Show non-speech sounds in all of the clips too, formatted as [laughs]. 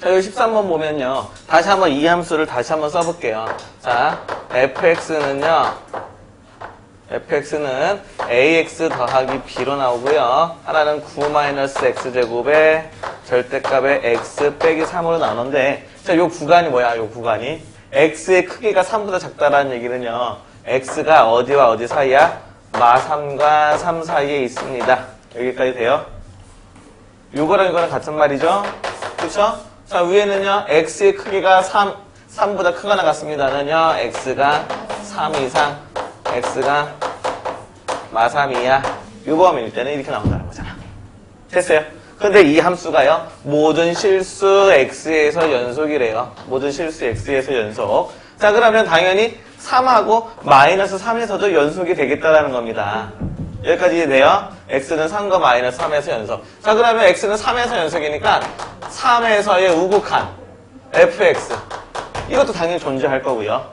자, 여기 13번 보면요. 다시 한번 이 함수를 다시 한번 써볼게요. 자, fx는요. fx는 ax 더하기 b로 나오고요. 하나는 9-x제곱의 절대값의 x 빼기 3으로 나오는데 자, 요 구간이 뭐야? 요 구간이 x의 크기가 3보다 작다라는 얘기는요. x가 어디와 어디 사이야? 마3과 3 사이에 있습니다. 여기까지 돼요? 요거랑 이거랑 같은 말이죠? 그쵸? 자, 위에는요, x의 크기가 3, 3보다 크거나 같습니다는요, x가 3 이상, x가 마3 이야. 요 범위일 때는 이렇게 나온다는 거잖아. 됐어요? 근데 이 함수가요, 모든 실수 x에서 연속이래요. 모든 실수 x에서 연속. 자, 그러면 당연히 3하고 마이너스 3에서도 연속이 되겠다라는 겁니다. 여기까지 이해돼요? x는 3과 마이너스 3에서 연속. 자, 그러면 x는 3에서 연속이니까 3에서의 우극한 fx. 이것도 당연히 존재할 거고요.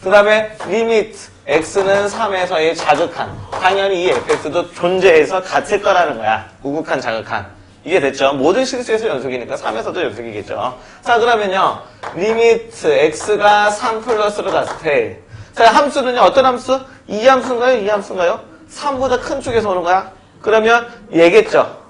그 다음에 리미트 x는 3에서의 자극한. 당연히 이 fx도 존재해서 같을 거라는 거야. 우극한, 자극한. 이게 됐죠? 모든 실수에서 연속이니까 3에서도 연속이겠죠. 자, 그러면요. 리미트 x가 3 플러스로 갔을 때. 자, 함수는요. 어떤 함수? 이 함수인가요? 이 함수인가요? 3보다 큰 쪽에서 오는 거야? 그러면 얘겠죠?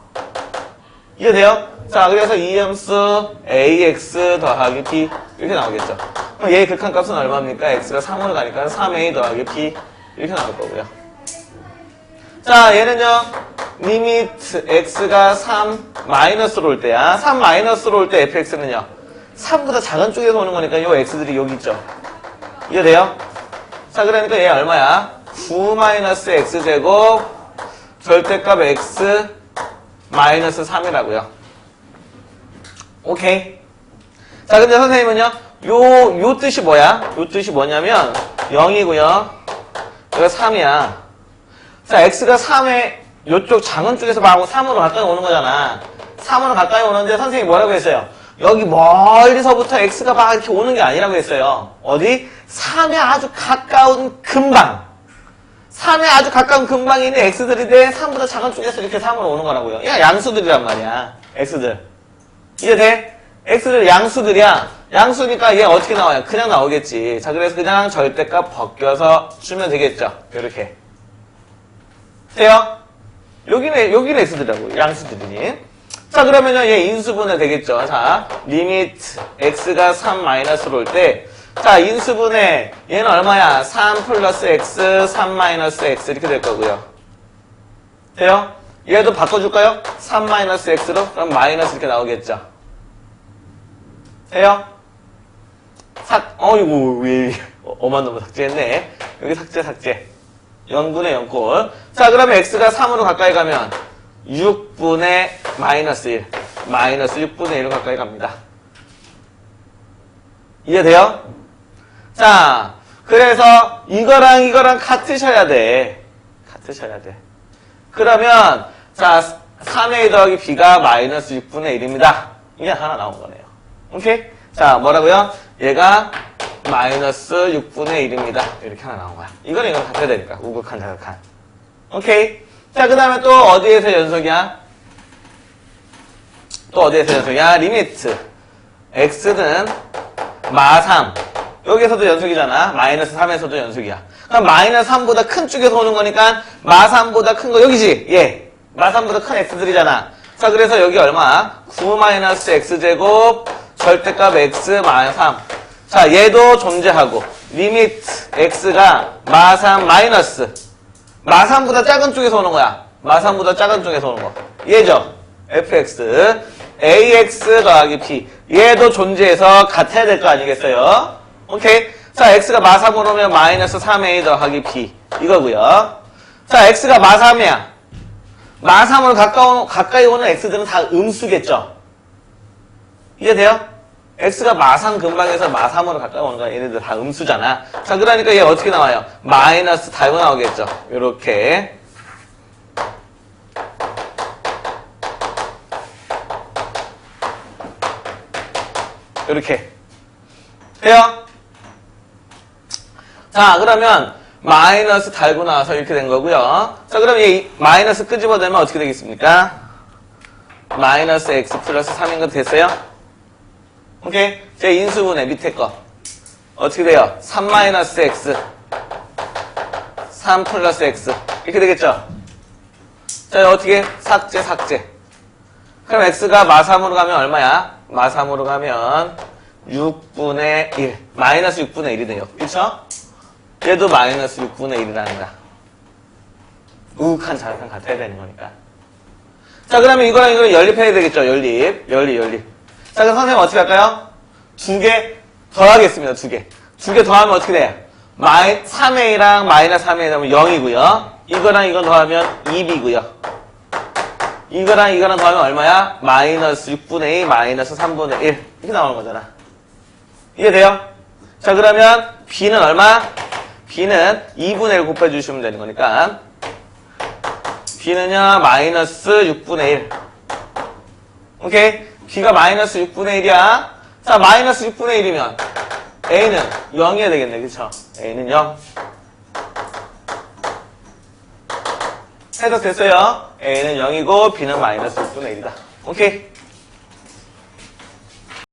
이해돼요? 자, 그래서 이 함수 ax 더하기 b 이렇게 나오겠죠. 그럼 얘의 극한값은 얼마입니까? x가 3으로 가니까 3a 더하기 b 이렇게 나올 거고요. 자, 얘는요. 리미트 x가 3 마이너스로 올 때야. 3 마이너스로 올 때 fx는요. 3보다 작은 쪽에서 오는 거니까 요 x들이 여기 있죠. 이해돼요? 자, 그러니까 얘 얼마야? 9 마이너스 x제곱 절대값 x 마이너스 3이라고요. 오케이. 자, 근데 선생님은요, 요, 요 뜻이 뭐야? 요 뜻이 뭐냐면, 0이고요. 여기가 3이야. 자, x가 3에, 요쪽 작은 쪽에서 막 3으로 가까이 오는 거잖아. 3으로 가까이 오는데 선생님이 뭐라고 했어요? 여기 멀리서부터 x가 막 이렇게 오는 게 아니라고 했어요. 어디? 3에 아주 가까운 근방. 3에 아주 가까운 근방에 있는 x들인데 3보다 작은 쪽에서 이렇게 3으로 오는 거라고요. 야, 양수들이란 말이야. x들. 이해돼? x들 양수들이야. 양수니까 얘 어떻게 나와요? 그냥 나오겠지. 자, 그래서 그냥 절대값 벗겨서 주면 되겠죠. 이렇게. 돼요? 여기는, 여기는 x들이라고. 양수들이니. 자, 그러면요, 얘 인수분해 되겠죠. 자, 리미트 x가 3 마이너스로 올 때, 자, 인수분해, 얘는 얼마야? 3 플러스 x, 3 마이너스 x 이렇게 될 거고요. 돼요? 얘도 바꿔줄까요? 3 마이너스 x로? 그럼 마이너스 이렇게 나오겠죠. 돼요? 삭, 어이구, 왜, 어, 어만 [laughs] 놈을 삭제했네. 여기 삭제, 삭제. 0분의 0꼴. 자, 그러면 x가 3으로 가까이 가면 6분의 마이너스 1. 마이너스 6분의 1로 가까이 갑니다. 이해돼요? 자, 그래서 이거랑 이거랑 같으셔야 돼. 같으셔야 돼. 그러면, 자, 3a 더하기 b가 마이너스 6분의 1입니다. 이게 하나 나온 거네요. 오케이? 자, 뭐라고요? 얘가 마이너스 6분의 1입니다. 이렇게 하나 나온 거야. 이거는 이거랑 같아야 되니까. 우극한, 자극한. 오케이? 자, 그 다음에 또 어디에서 연속이야? 또 어디에서 연속이야? 리미트. x는 마3. 여기서도 연속이잖아. 마이너스 3에서도 연속이야. 그럼 마이너스 3보다 큰 쪽에서 오는 거니까 마3보다 큰 거 여기지? 예. 마3보다 큰 x들이잖아. 자, 그래서 여기 얼마? 9 마이너스 x제곱 절대값 x 마이너스 3. 자, 얘도 존재하고 리미트 x가 마3 마이너스 마3보다 작은 쪽에서 오는 거야. 마3보다 작은 쪽에서 오는 거. 얘죠. fx ax 더하기 p 얘도 존재해서 같아야 될 거 아니겠어요? 오케이. 자, x가 마3으로 오면 마이너스 3a 더하기 b 이거고요. 자, x가 마3이야. 마3으로 가까운, 가까이 오는 x들은 다 음수겠죠? 이해돼요? x가 마3 근방에서 마3으로 가까이 오는 거야. 얘네들 다 음수잖아. 자, 그러니까 얘 어떻게 나와요? 마이너스 달고 나오겠죠? 요렇게. 요렇게. 돼요? 자, 그러면 마이너스 달고 나와서 이렇게 된 거고요. 자, 그럼 이 마이너스 끄집어내면 어떻게 되겠습니까? 마이너스 x 플러스 3인 거 됐어요? 오케이? 제 인수분해 밑에 거. 어떻게 돼요? 3 마이너스 x. 3 플러스 x. 이렇게 되겠죠? 자, 어떻게? 삭제, 삭제. 그럼 x가 마3으로 가면 얼마야? 마3으로 가면 6분의 1. 마이너스 6분의 1이 돼요. 그쵸? 얘도 마이너스 6분의 1이라는 거야. 우욱한 자산 같아야 되는 거니까. 자, 그러면 이거랑 이거랑 연립해야 되겠죠? 연립. 연립, 연립. 자, 그럼 선생님 어떻게 할까요? 두 개 더하겠습니다. 두 개. 두 개 더하면 어떻게 돼요? 마이, 3a랑 마이너스 3a 하면 0이고요. 이거랑 이거 더하면 2b고요. 이거랑 이거랑 더하면 얼마야? 마이너스 6분의 2, 마이너스 3분의 1. 이렇게 나오는 거잖아. 이해돼요? 자, 그러면 b는 얼마? B는 2분의 1 곱해주시면 되는 거니까. b는요, 마이너스 6분의 1. 오케이? b가 마이너스 6분의 1이야. 자, 마이너스 6분의 1이면 a는 0이어야 되겠네. 그쵸? a는 0. 해석 됐어요? a는 0이고 b는 마이너스 6분의 1이다. 오케이?